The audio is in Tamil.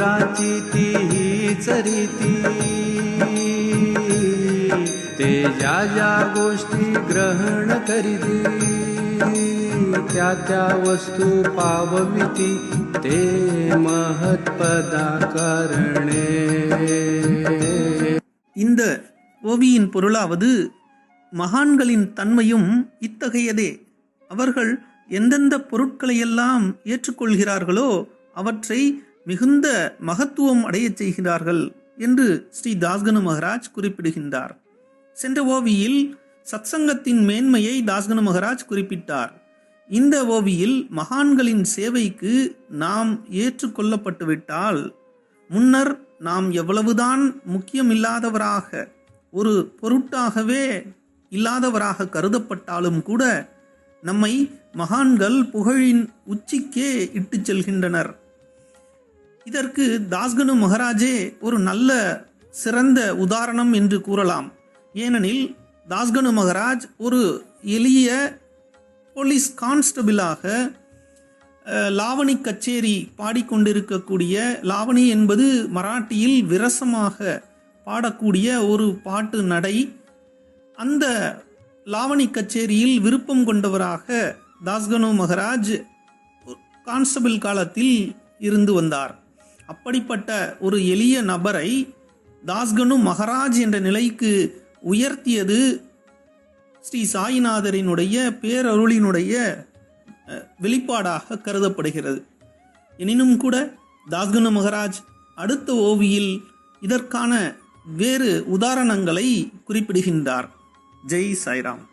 जगाची ती हीच रीती ते ज्या ज्या गोष्टी ग्रहण करीती त्या त्या वस्तू पावविती ते महत्पदा करणे இந்த ஓவியின் பொருளாவது மகான்களின் தன்மையும் இத்தகையதே அவர்கள் எந்தெந்த பொருட்களையெல்லாம் ஏற்றுக்கொள்கிறார்களோ அவற்றை மிகுந்த மகத்துவம் அடையச் செய்கிறார்கள் என்று ஸ்ரீ தாஸ்கனு மகராஜ் குறிப்பிடுகின்றார். சென்ற ஓவியில் சத்சங்கத்தின் மேன்மையை தாஸ்கனு மகராஜ் குறிப்பிட்டார். இந்த ஓவியில் மகான்களின் சேவைக்கு நாம் ஏற்றுக்கொள்ளப்பட்டுவிட்டால் முன்னர் நாம் எவ்வளவுதான் முக்கியமில்லாதவராக ஒரு பொருட்டாகவே இல்லாதவராக கருதப்பட்டாலும் கூட நம்மை மகான்கள் புகழின் உச்சிக்கே இட்டுச் செல்கின்றனர். இதற்கு தாஸ்கனு மகாராஜே ஒரு நல்ல சிறந்த உதாரணம் என்று கூறலாம். ஏனெனில் தாஸ்கனு மகாராஜ் ஒரு எளிய போலீஸ் கான்ஸ்டபிளாக லாவணி கச்சேரி பாடிக்கொண்டிருக்கக்கூடிய லாவணி என்பது மராட்டியில் விரசமாக பாடக்கூடிய ஒரு பாட்டு நடை. அந்த லாவணி கச்சேரியில் விருப்பம் கொண்டவராக தாஸ்கனு மகராஜ் கான்ஸ்டபிள் காலத்தில் இருந்து வந்தார். அப்படிப்பட்ட ஒரு எளிய நபரை தாஸ்கனு மகராஜ் என்ற நிலைக்கு உயர்த்தியது ஸ்ரீ சாயிநாதரினுடைய பேரருளினுடைய வெளிப்பாடாக கருதப்படுகிறது. எனினும் கூட தாஸ்கனு மகராஜ் அடுத்த ஓவியில் இதற்கான வேறு உதாரணங்களை குறிப்பிடுகின்றார். ஜெய் சாய்ராம்.